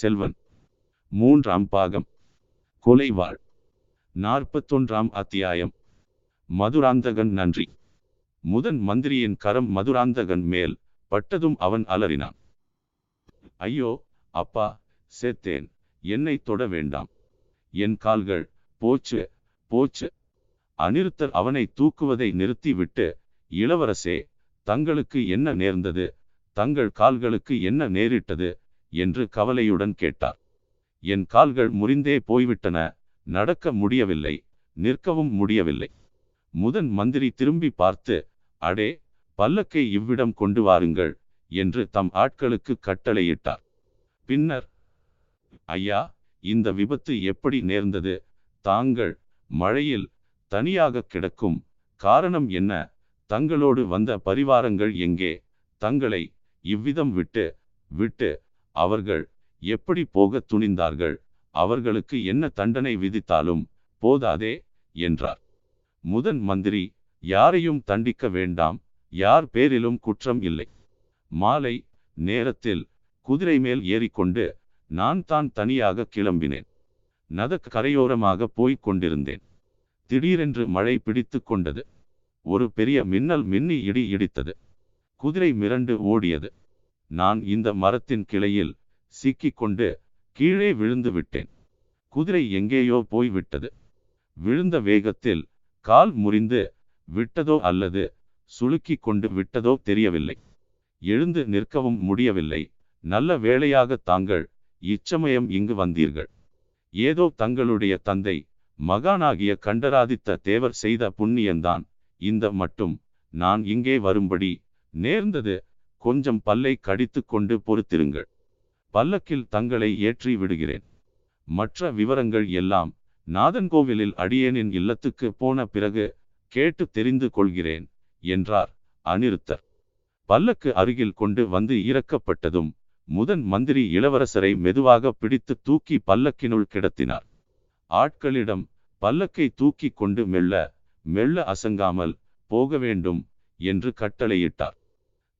செல்வன். மூன்றாம் பாகம். கொலைவாள். நாற்பத்தொன்றாம் அத்தியாயம். மதுராந்தகன் நன்றி. முதன் மந்திரியின் கரம் மதுராந்தகன் மேல் பட்டதும் அவன் அலறினான். ஐயோ அப்பா செத்தேன். என்னை தொட வேண்டாம். என் கால்கள் போச்சு போச்சு. அனிருத்தர் அவனை தூக்குவதை நிறுத்திவிட்டு இளவரசே தங்களுக்கு என்ன நேர்ந்தது? தங்கள் கால்களுக்கு என்ன நேரிட்டது? என்று கவலையுடன் கேட்டார். என் கால்கள் முறிந்தே போய்விட்டன நடக்க முடியவில்லை நிற்கவும் முடியவில்லை. முதன் மந்திரி திரும்பி பார்த்து அடே பல்லக்கை இவ்விடம் கொண்டு வாருங்கள் என்று தம் ஆட்களுக்கு கட்டளையிட்டார். பின்னர் ஐயா இந்த விபத்து எப்படி நேர்ந்தது? தாங்கள் மழையில் தனியாக கிடக்கும் காரணம் என்ன? தங்களோடு வந்த பரிவாரங்கள் எங்கே? தங்களை இவ்விதம் விட்டு விட்டு அவர்கள் எப்படி போகத் துணிந்தார்கள்? அவர்களுக்கு என்ன தண்டனை விதித்தாலும் போதாதே என்றார். முதன் மந்திரி யாரையும் தண்டிக்க வேண்டாம் யார் பேரிலும் குற்றம் இல்லை. மாலை நேரத்தில் குதிரை மேல் ஏறிக்கொண்டு நான் தான் தனியாக கிளம்பினேன். நதக் கரையோரமாக போய்க் கொண்டிருந்தேன். திடீரென்று மழை பிடித்து கொண்டது. ஒரு பெரிய மின்னல் மின்னி இடி இடித்தது. குதிரை மிரண்டு ஓடியது. நான் இந்த மரத்தின் கிளையில் சிக்கிக்கொண்டு கீழே விழுந்து விட்டேன். குதிரை எங்கேயோ போய்விட்டது விழுந்த வேகத்தில் கால் முறிந்து விட்டதோ அல்லது சுளுக்கி கொண்டு விட்டதோ தெரியவில்லை. எழுந்து நிற்கவும் முடியவில்லை. நல்ல வேளையாக தாங்கள் இச்சமயம் இங்கு வந்தீர்கள். ஏதோ தங்களுடைய தந்தை மகானாகிய கண்டராதித்த தேவர் செய்த புண்ணியந்தான். இந்த மட்டும் நான் இங்கே வரும்படி நேர்ந்தது கொஞ்சம் பல்லை கடித்து கொண்டு பொறுத்திருங்கள். பல்லக்கில் தங்களை ஏற்றி விடுகிறேன். மற்ற விவரங்கள் எல்லாம் நாதன்கோவிலில் அடியேனின் இல்லத்துக்கு போன பிறகு கேட்டு தெரிந்து கொள்கிறேன் என்றார் அனிருத்தர் பல்லக்கு அருகில் கொண்டு வந்து இறக்கப்பட்டதும் முதன் மந்திரி இளவரசரை மெதுவாக பிடித்து தூக்கி பல்லக்கினுள் கிடத்தினார். ஆட்களிடம் பல்லக்கை தூக்கி கொண்டு மெல்ல மெல்ல அசங்காமல் போக வேண்டும் என்று கட்டளையிட்டார்.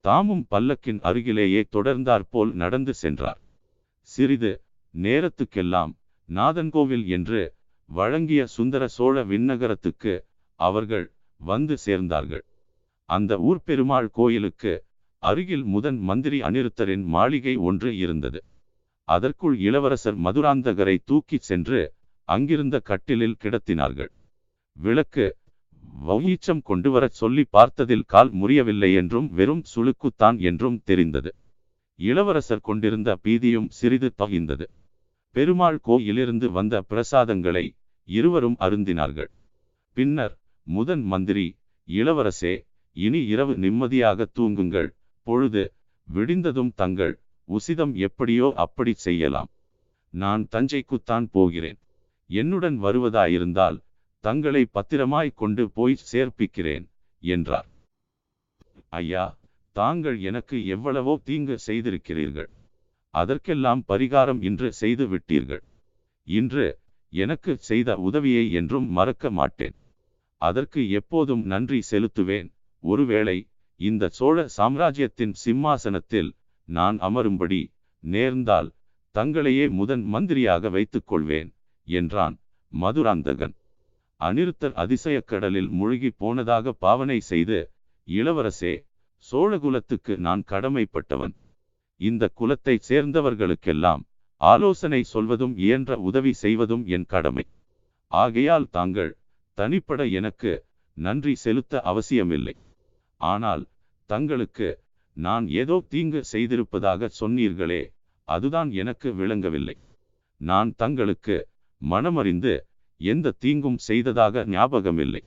தாமும் பல்லக்கின் அருகிலேயே தொடர்ந்தாற்போல் நடந்து சென்றார். சிறிது நேரத்துக்கெல்லாம் நாதன்கோவில் என்று வழங்கிய சுந்தர சோழ விண்ணகரத்துக்கு அவர்கள் வந்து சேர்ந்தார்கள். அந்த ஊர் பெருமாள் கோயிலுக்கு அருகில் முதன் மந்திரி அனிருத்தரின் மாளிகை ஒன்று இருந்தது. அதற்குள் இளவரசர் மதுராந்தகரை தூக்கிச் சென்று அங்கிருந்த கட்டிலில் கிடத்தினார்கள். விளக்கு வௌஈச்சம் கொண்டு வரச் சொல்லி பார்த்ததில் கால் முறியவில்லை என்றும் வெறும் சுளுக்குத்தான் என்றும் தெரிந்தது. இளவரசர் கொண்டிருந்த பீதியும் சிறிது பகிர்ந்தது பெருமாள் கோயிலிருந்து வந்த பிரசாதங்களை இருவரும் அருந்தினார்கள். பின்னர் முதன் மந்திரி இளவரசே இனி இரவு நிம்மதியாக தூங்குங்கள். பொழுது விடிந்ததும் தங்கள் உசிதம் எப்படியோ அப்படி செய்யலாம். நான் தஞ்சைக்குத்தான் போகிறேன். என்னுடன் வருவதாயிருந்தால் தங்களை பத்திரமாய் கொண்டு போய் சேர்ப்பிக்கிறேன் என்றார். ஐயா தாங்கள் எனக்கு எவ்வளவோ தீங்கு செய்திருக்கிறீர்கள். அதற்கெல்லாம் பரிகாரம் இன்று செய்து விட்டீர்கள். இன்று எனக்கு செய்த உதவியை என்றும் மறக்க மாட்டேன். அதற்கு எப்போதும் நன்றி செலுத்துவேன். ஒருவேளை இந்த சோழ சாம்ராஜ்யத்தின் சிம்மாசனத்தில் நான் அமரும்படி நேர்ந்தால் தங்களையே முதன் மந்திரியாக வைத்துக் கொள்வேன் என்றான் மதுராந்தகன். அனிருத்தர் அதிசயக்கடலில் முழுகி போனதாக பாவனை செய்து இளவரசே சோழகுலத்துக்கு நான் கடமைப்பட்டவன். இந்த குலத்தைச் சேர்ந்தவர்களுக்கெல்லாம் ஆலோசனை சொல்வதும் இயன்ற உதவி செய்வதும் என் கடமை. ஆகையால் தாங்கள் தனிப்பட எனக்கு நன்றி செலுத்த அவசியமில்லை. ஆனால் தங்களுக்கு நான் ஏதோ தீங்கு செய்திருப்பதாக சொன்னீர்களே அதுதான் எனக்கு விளங்கவில்லை. நான் தங்களுக்கு மனமறிந்து எந்த தீங்கும் செய்ததாக ஞாபகமில்லை.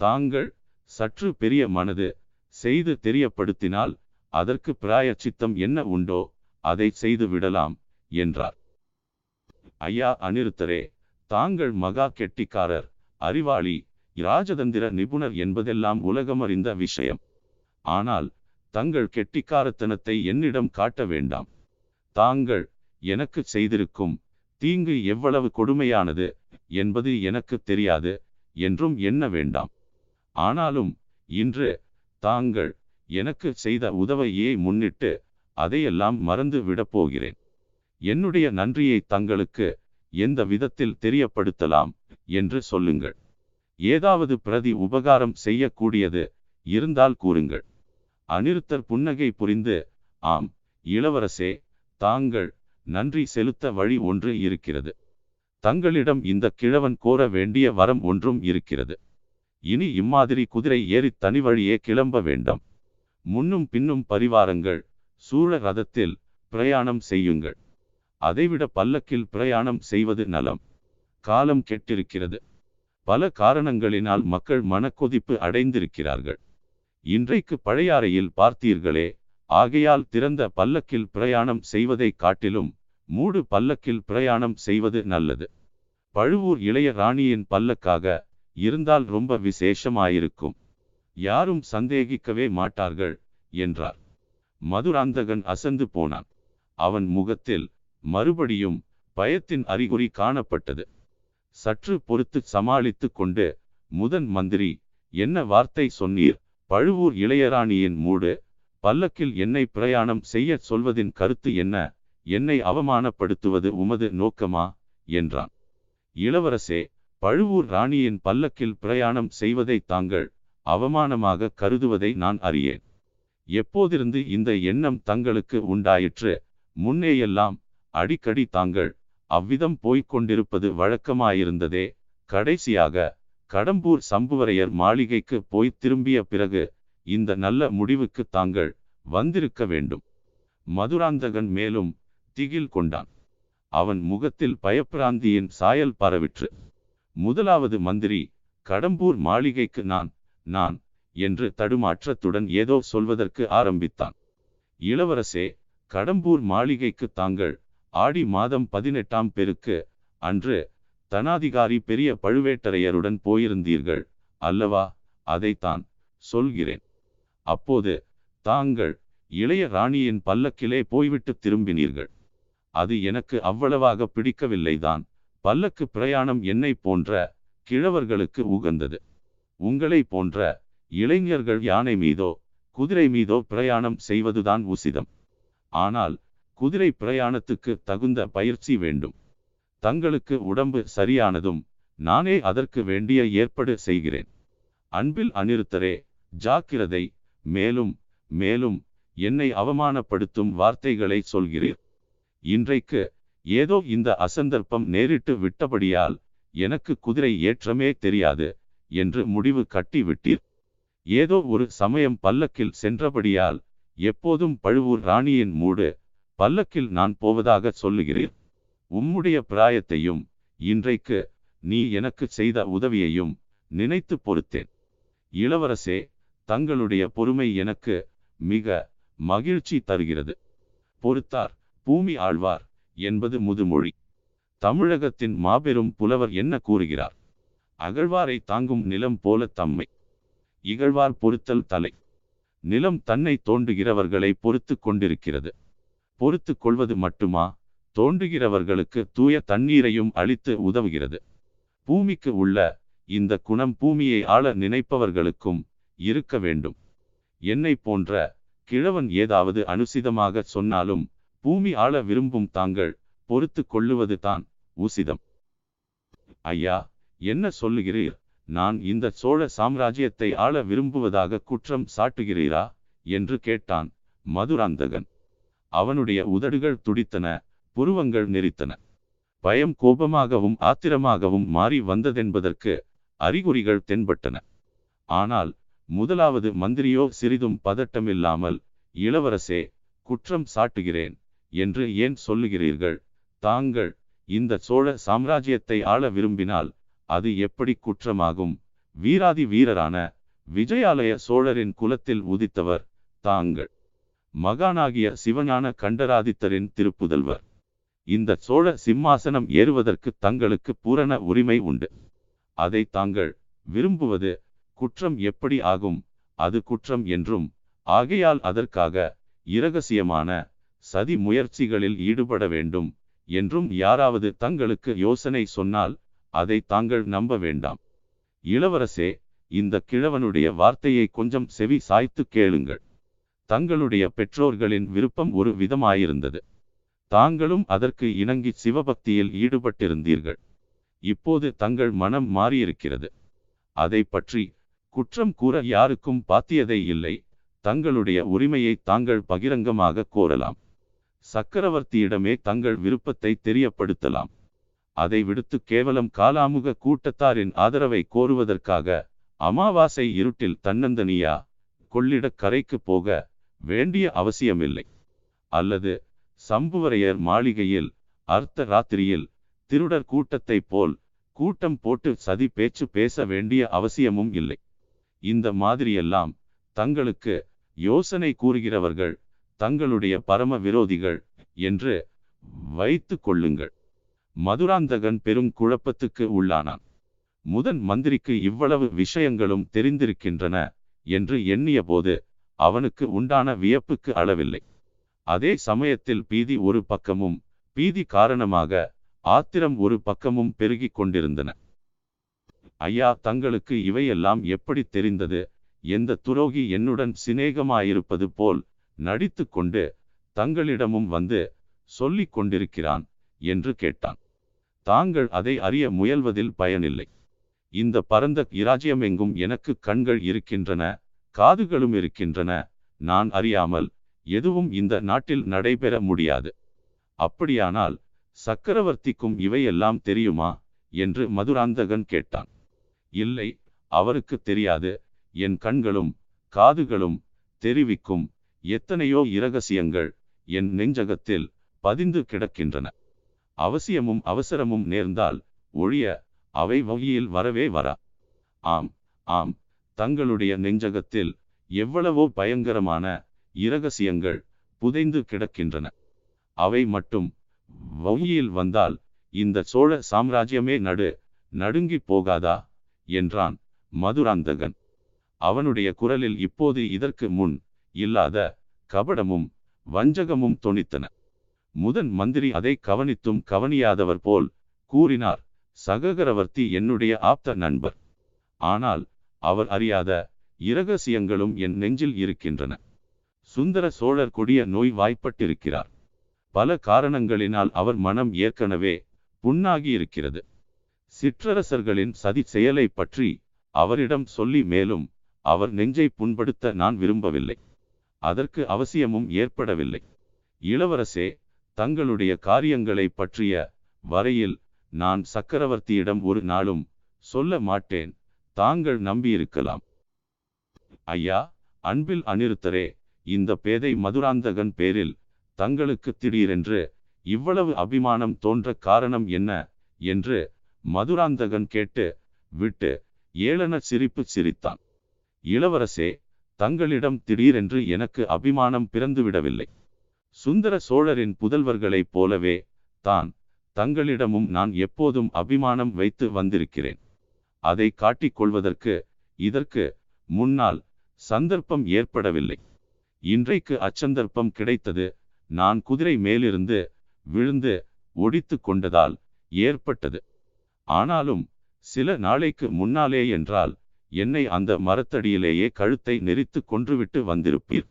தாங்கள் சற்று பெரிய மனது செய்து தெரியப்படுத்தினால் அதற்கு பிராயச்சித்தம் என்ன உண்டோ அதை செய்து விடலாம் என்றார். ஐயா அனிருத்தரே தாங்கள் மகா கெட்டிக்காரர் அறிவாளி இராஜதந்திர நிபுணர் என்பதெல்லாம் உலகமறிந்த விஷயம். ஆனால் தங்கள் கெட்டிக்காரத்தனத்தை என்னிடம் காட்ட வேண்டாம். தாங்கள் எனக்கு செய்திருக்கும் தீங்கு எவ்வளவு கொடுமையானது என்பது எனக்கு தெரியாது என்றும் எண்ண வேண்டாம். ஆனாலும் இன்று தாங்கள் எனக்கு செய்த உதவியை முன்னிட்டு அதையெல்லாம் மறந்து விடப் போகிறேன். என்னுடைய நன்றியை தங்களுக்கு எந்த விதத்தில் தெரியப்படுத்தலாம் என்று சொல்லுங்கள். ஏதாவது பிரதி உபகாரம் செய்யக்கூடியது இருந்தால் கூறுங்கள். அனிருத்தர் புன்னகை புரிந்து ஆம் இளவரசே தாங்கள் நன்றி செலுத்த வழி ஒன்று இருக்கிறது. தங்களிடம் இந்த கிழவன் கோர வேண்டிய வரம் ஒன்றும் இருக்கிறது. இனி இம்மாதிரி குதிரை ஏறி தனி வழியே கிளம்ப வேண்டாம். முன்னும் பின்னும் பரிவாரங்கள் சூழ ரதத்தில் பிரயாணம் செய்யுங்கள். அதைவிட பல்லக்கில் பிரயாணம் செய்வது நலம். காலம் கெட்டிருக்கிறது. பல காரணங்களினால் மக்கள் மனக்கொதிப்பு அடைந்திருக்கிறார்கள். இன்றைக்கு பழையாறையில் பார்த்தீர்களே ஆகையால் திறந்த பல்லக்கில் பிரயாணம் செய்வதை காட்டிலும் மூடு பல்லக்கில் பிரயாணம் செய்வது நல்லது. பழுவூர் இளைய ராணியின் பல்லக்காக இருந்தால் ரொம்ப விசேஷமாயிருக்கும். யாரும் சந்தேகிக்கவே மாட்டார்கள் என்றார். மதுராந்தகன் அசந்து போனான். அவன் முகத்தில் மறுபடியும் பயத்தின் அறிகுறி காணப்பட்டது. சற்று பொறுத்து சமாளித்து கொண்டு முதன் மந்திரி என்ன வார்த்தை சொன்னீர்? பழுவூர் இளையராணியின் மூடு பல்லக்கில் என்னை பிரயாணம் செய்ய சொல்வதின் கருத்து என்ன? என்னை அவமானப்படுத்துவது உமது நோக்கமா? என்றான். இளவரசே பழுவூர் ராணியின் பல்லக்கில் பிரயாணம் செய்வதை தாங்கள் அவமானமாக கருதுவதை நான் அறியேன். எப்போதிருந்து இந்த எண்ணம் தங்களுக்கு உண்டாயிற்று முன்னேயெல்லாம் அடிக்கடி தாங்கள் அவ்விதம் போய்க் கொண்டிருப்பது வழக்கமாயிருந்ததே. கடைசியாக கடம்பூர் சம்புவரையர் மாளிகைக்கு போய் திரும்பிய பிறகு இந்த நல்ல முடிவுக்கு தாங்கள் வந்திருக்க வேண்டும். மதுராந்தகன் மேலும் திகில் கொண்டான். அவன் முகத்தில் பயப்பிராந்தியின் சாயல் பரவிற்று. முதலாவது மந்திரி கடம்பூர் மாளிகைக்கு நான் நான் என்று தடுமாற்றத்துடன் ஏதோ சொல்வதற்கு ஆரம்பித்தான். இளவரசே கடம்பூர் மாளிகைக்கு தாங்கள் ஆடி மாதம் பதினெட்டாம் பெருக்கு அன்று தனாதிகாரி பெரிய பழுவேட்டரையருடன் போயிருந்தீர்கள் அல்லவா அதைத்தான் சொல்கிறேன். அப்போது தாங்கள் இளைய ராணியின் பல்லக்கிலே போய்விட்டு திரும்பினீர்கள். அது எனக்கு அவ்வளவாக பிடிக்கவில்லைதான். பல்லக்கு பிரயாணம் என்னை போன்ற கிழவர்களுக்கு உகந்தது. உங்களை போன்ற இளைஞர்கள் யானை மீதோ குதிரை மீதோ பிரயாணம் செய்வதுதான் உசிதம். ஆனால் குதிரை பிரயாணத்துக்கு தகுந்த பயிற்சி வேண்டும். தங்களுக்கு உடம்பு சரியானதும் நானே அதற்கு வேண்டிய ஏற்பாடு செய்கிறேன். அன்பில் அநிருத்தரே ஜாக்கிரதை மேலும் மேலும் என்னை அவமானப்படுத்தும் வார்த்தைகளை சொல்கிறீர். இன்றைக்கு ஏதோ இந்த அசந்தர்ப்பம் நேரிட்டு விட்டபடியால் எனக்கு குதிரை ஏற்றமே தெரியாது என்று முடிவு கட்டி விட்டீர் ஏதோ ஒரு சமயம் பல்லக்கில் சென்றபடியால் எப்போதும் பழுவூர் ராணியின் மூடு பல்லக்கில் நான் போவதாக சொல்லுகிறீர். உம்முடைய பிராயத்தையும் இன்றைக்கு நீ எனக்கு செய்த உதவியையும் நினைத்து பொறுத்தேன். இளவரசே தங்களுடைய பொறுமை எனக்கு மிக மகிழ்ச்சி தருகிறது. பொறுத்தார். பூமி ஆழ்வார் என்பது முதுமொழி. தமிழகத்தின் மாபெரும் புலவர் என்ன கூறுகிறார்? அகழ்வாரை தாங்கும் நிலம் போல தம்மை. இகழ்வார் பொறுத்தல் தலை. நிலம் தன்னை தோண்டுகிறவர்களை பொறுத்து கொண்டிருக்கிறது. பொறுத்து கொள்வது மட்டுமா? தோண்டுகிறவர்களுக்கு தூய தண்ணீரையும் அளித்து உதவுகிறது. பூமிக்கு உள்ள இந்த குணம் பூமியை ஆள நினைப்பவர்களுக்கும் இருக்க வேண்டும். என்னை போன்ற கிழவன் ஏதாவது அனுசிதமாக சொன்னாலும் பூமி ஆள விரும்பும் தாங்கள் பொறுத்து கொள்ளுவது தான் உசிதம் ஐயா என்ன சொல்லுகிறீர்? நான் இந்த சோழ சாம்ராஜ்யத்தை ஆள விரும்புவதாக குற்றம் சாட்டுகிறீரா? என்று கேட்டான் மதுராந்தகன். அவனுடைய உதடுகள் துடித்தன புருவங்கள் நெறித்தன பயம் கோபமாகவும் ஆத்திரமாகவும் மாறி வந்ததென்பதற்கு அறிகுறிகள் தென்பட்டன. ஆனால் முதலாவது மந்திரியோ சிறிதும் பதட்டமில்லாமல் இளவரசே குற்றம் சாட்டுகிறேன். என்று ஏன் சொல்லுகிறீர்கள்? தாங்கள் இந்த சோழ சாம்ராஜ்யத்தை ஆள விரும்பினால் அது எப்படி குற்றமாகும்? வீராதி வீரரான விஜயாலய சோழரின் குலத்தில் உதித்தவர் தாங்கள். மகானாகிய சிவஞான கண்டராதித்தரின் திருப்புதல்வர். இந்த சோழ சிம்மாசனம் ஏறுவதற்கு தங்களுக்கு பூரண உரிமை உண்டு. அதை தாங்கள் விரும்புவது குற்றம் எப்படி ஆகும்? அது குற்றம் என்றும் ஆகையால் அதற்காக இரகசியமான சதி முயற்சிகளில் ஈடுபட வேண்டும் என்றும் யாராவது தங்களுக்கு யோசனை சொன்னால் அதை தாங்கள் நம்ப வேண்டாம். இளவரசே இந்த கிழவனுடைய வார்த்தையை கொஞ்சம் செவி சாய்த்து கேளுங்கள். தங்களுடைய பெற்றோர்களின் விருப்பம் ஒரு விதமாயிருந்தது. தாங்களும் அதற்கு இணங்கி சிவபக்தியில் ஈடுபட்டிருந்தீர்கள். இப்போது தங்கள் மனம் மாறியிருக்கிறது. அதை பற்றி குற்றம் கூற யாருக்கும் பாத்தியதை இல்லை. தங்களுடைய உரிமையை தாங்கள் பகிரங்கமாக கோரலாம். சக்கரவர்த்தியிடமே தங்கள் விருப்பத்தை தெரியப்படுத்தலாம். அதை விடுத்து கேவலம் காலாமுக கூட்டத்தாரின் ஆதரவை கோருவதற்காக அமாவாசை இருட்டில் தன்னந்தனியா கொள்ளிடக் கரைக்கு போக வேண்டிய அவசியமில்லை. அல்லது சம்புவரையர் மாளிகையில் அர்த்த ராத்திரியில் திருடர் கூட்டத்தைப் போல் கூட்டம் போட்டு சதி பேச்சு பேச வேண்டிய அவசியமும் இல்லை. இந்த மாதிரியெல்லாம் தங்களுக்கு யோசனை கூறுகிறவர்கள் தங்களுடைய பரம விரோதிகள் என்று வைத்து கொள்ளுங்கள். மதுராந்தகன் பெரும் குழப்பத்துக்கு உள்ளானான். முதன் மந்திரிக்கு இவ்வளவு விஷயங்களும் தெரிந்திருக்கின்றன என்று எண்ணிய போது அவனுக்கு உண்டான வியப்புக்கு அளவில்லை. அதே சமயத்தில் பீதி ஒரு பக்கமும் பீதி காரணமாக ஆத்திரம் ஒரு பக்கமும் பெருகிக் கொண்டிருந்தன. ஐயா தங்களுக்கு இவையெல்லாம் எப்படி தெரிந்தது? எந்த துரோகி என்னுடன் சிநேகமாயிருப்பது போல் நடித்து கொண்டு தங்களிடமும் வந்து சொல்லிக் கொண்டிருக்கிறான் என்று கேட்டான். தாங்கள் அதை அறிய முயல்வதில் பயனில்லை. இந்த பரந்த இராஜ்யமெங்கும் எனக்கு கண்கள் இருக்கின்றன காதுகளும் இருக்கின்றன. நான் அறியாமல் எதுவும் இந்த நாட்டில் நடைபெற முடியாது. அப்படியானால் சக்கரவர்த்திக்கும் இவையெல்லாம் தெரியுமா? என்று மதுராந்தகன் கேட்டான். இல்லை அவருக்கு தெரியாது. என் கண்களும் காதுகளும் தெரிவிக்கும் எத்தனையோ இரகசியங்கள் என் நெஞ்சகத்தில் பதிந்து கிடக்கின்றன. அவசியமும் அவசரமும் நேர்ந்தால் ஒழிய அவை வகையில் வரவே வரா. ஆம் ஆம் தங்களுடைய நெஞ்சகத்தில் எவ்வளவோ பயங்கரமான இரகசியங்கள் புதைந்து கிடக்கின்றன. அவை மட்டும் வகையில் வந்தால் இந்த சோழ சாம்ராஜ்யமே நடு நடுங்கி போகாதா? என்றான் மதுராந்தகன். அவனுடைய குரலில் இப்போது இதற்கு முன் இல்லாத கபடமும் வஞ்சகமும் தொனித்தன. முதன் மந்திரி அதை கவனித்தும் கவனியாதவர் போல் கூறினார் சககரவர்த்தி என்னுடைய ஆப்த நண்பர். ஆனால் அவர் அறியாத இரகசியங்களும் என் நெஞ்சில் இருக்கின்றன. சுந்தர சோழர் கொடிய நோய் வாய்ப்பட்டிருக்கிறார். பல காரணங்களினால் அவர் மனம் ஏற்கனவே புண்ணாகி இருக்கிறது சிற்றரசர்களின் சதி செயலை பற்றி அவரிடம் சொல்லி மேலும் அவர் நெஞ்சை புண்படுத்த நான் விரும்பவில்லை. அதற்கு அவசியமும் ஏற்படவில்லை. இளவரசே தங்களுடைய காரியங்களை பற்றிய வரையில் நான் சக்கரவர்த்தியிடம் ஒரு நாளும் சொல்ல மாட்டேன். தாங்கள் நம்பியிருக்கலாம். ஐயா அன்பில் அநிருத்தரே இந்த பேதை மதுராந்தகன் பேரில் தங்களுக்கு திடீரென்று இவ்வளவு அபிமானம் தோன்ற காரணம் என்ன என்று மதுராந்தகன் கேட்டு விட்டு ஏளன சிரிப்பு சிரித்தான். இளவரசே தங்களிடம் திடீரென்று எனக்கு அபிமானம் பிறந்துவிடவில்லை. சுந்தர சோழரின் புதல்வர்களைப் போலவே தான் தங்களிடமும் நான் எப்போதும் அபிமானம் வைத்து வந்திருக்கிறேன். அதை காட்டிக் கொள்வதற்கு இதற்கு முன்னால் சந்தர்ப்பம் ஏற்படவில்லை. இன்றைக்கு அச்சந்தர்ப்பம் கிடைத்தது. நான் குதிரை மேலிருந்து விழுந்து ஒடித்து கொண்டதால் ஏற்பட்டது. ஆனாலும் சில நாளைக்கு முன்னாலே என்றால் என்னை அந்த மரத்தடியிலேயே கழுத்தை நெரித்து கொன்றுவிட்டு வந்திருப்பீர்.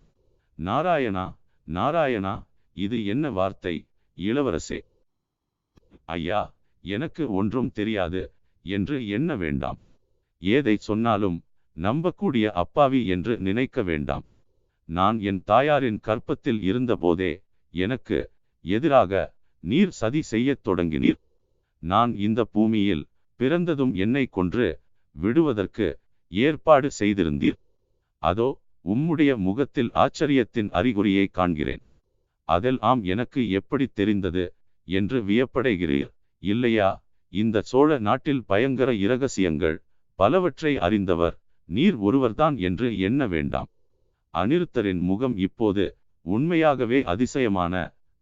நாராயணா நாராயணா இது என்ன வார்த்தை? இளவரசே. ஐயா எனக்கு ஒன்றும் தெரியாது என்று எண்ண வேண்டாம். ஏதை சொன்னாலும் நம்பக்கூடிய அப்பாவி என்று நினைக்க வேண்டாம். நான் என் தாயாரின் கற்பத்தில் இருந்தபோதே எனக்கு எதிராக நீர் சதி செய்யத் தொடங்கினீர். நான் இந்த பூமியில் பிறந்ததும் என்னை கொன்று விடுவதற்கு ஏற்பாடு செய்திருந்தீர். அதோ உம்முடைய முகத்தில் ஆச்சரியத்தின் அறிகுறியை காண்கிறேன். அதெல்லாம் எனக்கு எப்படி தெரிந்தது என்று வியப்படைகிறீர். இல்லையா இந்த சோழ நாட்டில் பயங்கர இரகசியங்கள் பலவற்றை அறிந்தவர் நீர் ஒருவர்தான் என்று எண்ண வேண்டாம். அனிருத்தரின் முகம் இப்போது உண்மையாகவே அதிசயமான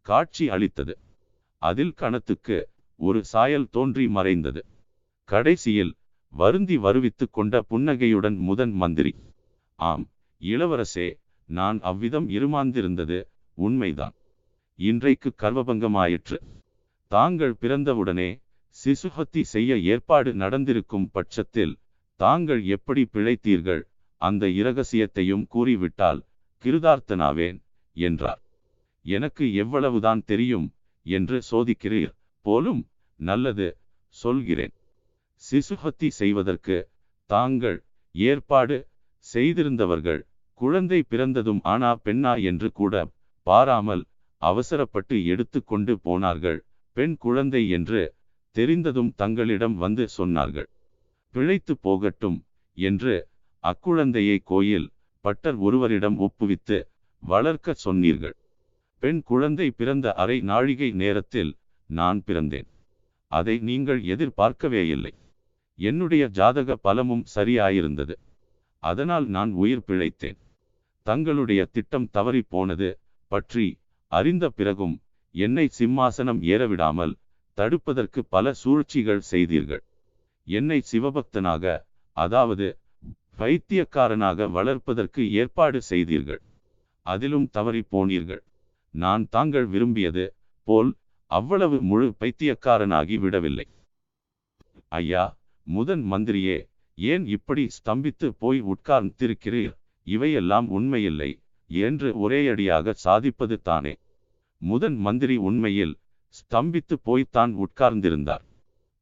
காட்சி அளித்தது. அதில் கணத்துக்கு ஒரு சாயல் தோன்றி மறைந்தது. கடைசியில் வருந்தி வருவித்து கொண்ட புன்னகையுடன் முதன் மந்திரி ஆம் இளவரசே நான் அவ்விதம் இருமாந்திருந்தது உண்மைதான். இன்றைக்கு கர்வபங்கமாயிற்று. தாங்கள் பிறந்தவுடனே சிசுஹத்தி செய்ய ஏற்பாடு நடந்திருக்கும் பட்சத்தில் தாங்கள் எப்படி பிழைத்தீர்கள் அந்த இரகசியத்தையும் கூறிவிட்டால் கிருதார்த்தனாவேன் என்றார். எனக்கு எவ்வளவுதான் தெரியும் என்று சோதிக்கிறீர் போலும் நல்லது சொல்கிறேன். சிசுஹத்தி செய்வதற்கு தாங்கள் ஏற்பாடு செய்திருந்தவர்கள். குழந்தை பிறந்ததும் ஆனா பெண்ணா என்று கூட பாராமல் அவசரப்பட்டு எடுத்து கொண்டு போனார்கள். பெண் குழந்தை என்று தெரிந்ததும் தங்களிடம் வந்து சொன்னார்கள். பிழைத்து போகட்டும் என்று அக்குழந்தையை கோயில் பட்டர் ஒருவரிடம் ஒப்புவித்து வளர்க்க சொன்னீர்கள். பெண் குழந்தை பிறந்த அரை நாழிகை நேரத்தில் நான் பிறந்தேன். அதை நீங்கள் எதிர்பார்க்கவே இல்லை. என்னுடைய ஜாதக பலமும் சரியாயிருந்தது. அதனால் நான் உயிர் பிழைத்தேன். தங்களுடைய திட்டம் தவறி போனது பற்றி அறிந்த பிறகும் என்னை சிம்மாசனம் ஏறவிடாமல் தடுப்பதற்கு பல சூழ்ச்சிகள் செய்தீர்கள். என்னை சிவபக்தனாக அதாவது பைத்தியக்காரனாக வளர்ப்பதற்கு ஏற்பாடு செய்தீர்கள். அதிலும் தவறி போனீர்கள். நான் தாங்கள் விரும்பியது போல் அவ்வளவு முழு பைத்தியக்காரனாகி விடவில்லை. ஐயா முதன் மந்திரியே ஏன் இப்படி ஸ்தம்பித்து போய் உட்கார்ந்திருக்கிறீர்? இவையெல்லாம் உண்மையில்லை என்று ஒரேயடியாக சாதிப்பது தானே. முதன் மந்திரி உண்மையில் ஸ்தம்பித்து போய்த்தான் உட்கார்ந்திருந்தார்.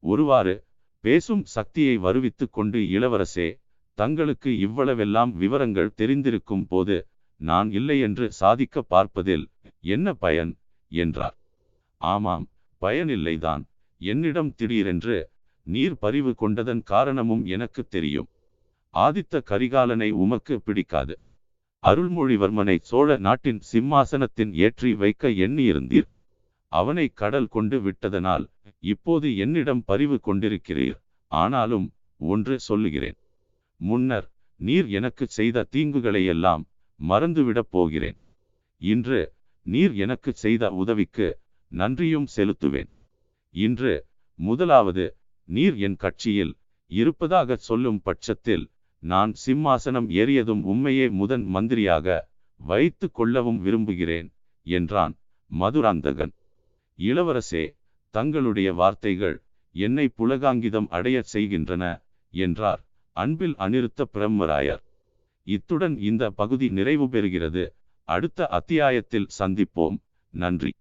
ஒருவாறு பேசும் சக்தியை வருவித்து கொண்டு இளவரசே தங்களுக்கு இவ்வளவெல்லாம் விவரங்கள் தெரிந்திருக்கும் போது நான் இல்லை என்று சாதிக்க பார்ப்பதில் என்ன பயன்? என்றார். ஆமாம் பயனில்லைதான். என்னிடம் திடீரென்று நீர் பறிவு கொண்டதன் காரணமும் எனக்கு தெரியும். ஆதித்த கரிகாலனை உமக்கு பிடிக்காது. அருள்மொழிவர்மனை சோழ நாட்டின் சிம்மாசனத்தின் ஏற்றி வைக்க எண்ணியிருந்தீர். அவனை கடல் கொண்டு விட்டதனால் இப்போது என்னிடம் பரிவு கொண்டிருக்கிறீர். ஆனாலும் ஒன்று சொல்லுகிறேன். முன்னர் நீர் எனக்கு செய்த தீங்குகளையெல்லாம் மறந்துவிடப் போகிறேன். இன்று நீர் எனக்கு செய்த உதவிக்கு நன்றியும் செலுத்துவேன். இன்று முதலாவது நீர் என் கட்சியில் இருப்பதாக சொல்லும் பட்சத்தில் நான் சிம்மாசனம் ஏறியதும் உண்மையே முதன் மந்திரியாக வைத்து கொள்ளவும் விரும்புகிறேன் என்றான் மதுராந்தகன். இளவரசே தங்களுடைய வார்த்தைகள் என்னை புலகாங்கிதம் அடையச் செய்கின்றன என்றார் அன்பில் அனிருத்த பிரம்மராயர். இத்துடன் இந்த பகுதி நிறைவு பெறுகிறது அடுத்த அத்தியாயத்தில் சந்திப்போம். நன்றி.